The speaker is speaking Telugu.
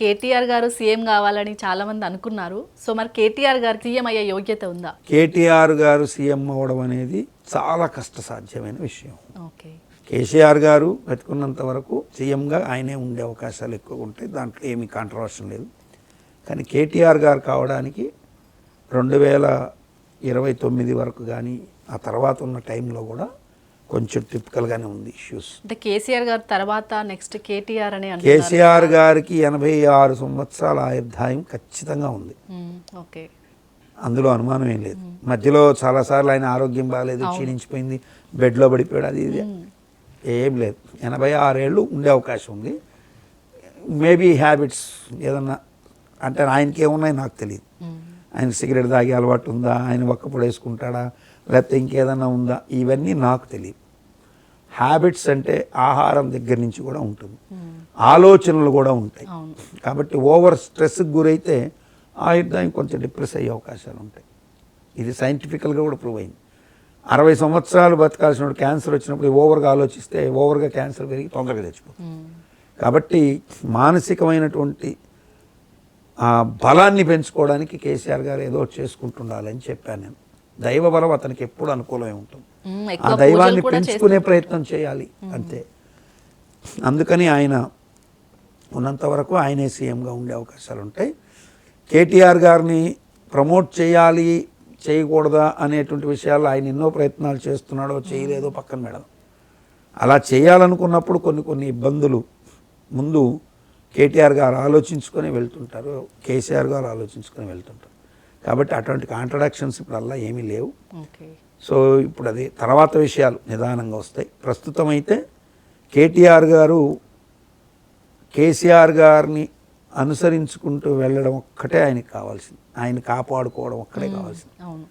కేటీఆర్ గారు సీఎం కావాలని చాలా మంది అనుకున్నారు. సో మరి కేటీఆర్ గారు సీఎం అయ్యే యోగ్యత ఉందా? కేటీఆర్ గారు సీఎం అవ్వడం అనేది చాలా కష్టసాధ్యమైన విషయం. ఓకే. కేసీఆర్ గారు బతుకున్నంత వరకు సీఎంగా ఆయనే ఉండే అవకాశాలు ఎక్కువ ఉంటాయి. దాంట్లో ఏమీ కాంట్రవర్షన్ లేదు. కానీ కేటీఆర్ గారు కావడానికి రెండు వేల ఇరవై తొమ్మిది వరకు కానీ ఆ తర్వాత ఉన్న టైంలో కూడా కొంచెం టిపికల్గానే ఉంది ఇష్యూస్ అంటే కేసీఆర్ గారు తర్వాత నెక్స్ట్ కేటీఆర్ అని కేసీఆర్ గారికి ఎనభై ఆరు సంవత్సరాల ఆయుర్దాయం ఖచ్చితంగా ఉంది. ఓకే. అందులో అనుమానం ఏం లేదు. మధ్యలో చాలాసార్లు ఆయన ఆరోగ్యం బాగాలేదు క్షీణించిపోయింది బెడ్లో పడిపోయాడు అది ఇది. ఏం లేదు. ఎనభై ఆరేళ్ళు ఉండే అవకాశం ఉంది. మేబీ హ్యాబిట్స్ ఏదన్నా అంటే ఆయనకి ఏమున్నాయి నాకు తెలియదు ఆయన సిగరెట్ తాగే అలవాటు ఉందా? ఆయన ఒక్కప్పుడు వేసుకుంటాడా? లేకపోతే ఇంకేదన్నా ఉందా? ఇవన్నీ నాకు తెలియదు. హ్యాబిట్స్ అంటే ఆహారం దగ్గర నుంచి కూడా ఉంటుంది. ఆలోచనలు కూడా ఉంటాయి. కాబట్టి ఓవర్ స్ట్రెస్కి గురైతే ఆయుర్దాయం కొంచెం డిప్రెస్ అయ్యే అవకాశాలు ఉంటాయి. ఇది సైంటిఫికల్గా కూడా ప్రూవ్ అయింది. అరవై సంవత్సరాలు బతకాల్సిన క్యాన్సర్ వచ్చినప్పుడు ఓవర్గా ఆలోచిస్తే ఓవర్గా క్యాన్సర్ పెరిగి తొందరగా తెచ్చిపోతుంది మ్మ్, కాబట్టి మానసికమైనటువంటి బలాన్ని పెంచుకోవడానికి కేసీఆర్ గారు ఏదో చేసుకుంటుండాలని చెప్పాను నేను. దైవ బలం అతనికి ఎప్పుడు అనుకూలమే ఉంటుంది. ఆ దైవాన్ని పెంచుకునే ప్రయత్నం చేయాలి అంతే. అందుకని ఆయన ఉన్నంత వరకు ఆయనే సీఎంగా ఉండే అవకాశాలు ఉంటాయి. కేటీఆర్ గారిని ప్రమోట్ చేయాలి చేయకూడదా అనేటువంటి విషయాల్లో ఆయన ఎన్నో ప్రయత్నాలు చేస్తున్నాడో చేయలేదో పక్కన పెడదాం. అలా చేయాలనుకున్నప్పుడు కొన్ని కొన్ని ఇబ్బందులు ముందు కేటీఆర్ గారు ఆలోచించుకొని వెళ్తుంటారు కేసీఆర్ గారు ఆలోచించుకొని వెళ్తుంటారు. కాబట్టి అటువంటి కాంట్రడక్షన్స్ ఇప్పుడు అలా ఏమీ లేవు. సో ఇప్పుడు అది తర్వాత విషయాలు నిదానంగా వస్తాయి. ప్రస్తుతం అయితే కేటీఆర్ గారు కేసీఆర్ గారిని అనుసరించుకుంటూ వెళ్ళడం ఒక్కటే ఆయనకి కావాల్సింది. ఆయన కాపాడుకోవడం ఒక్కటే కావాల్సింది. అవును.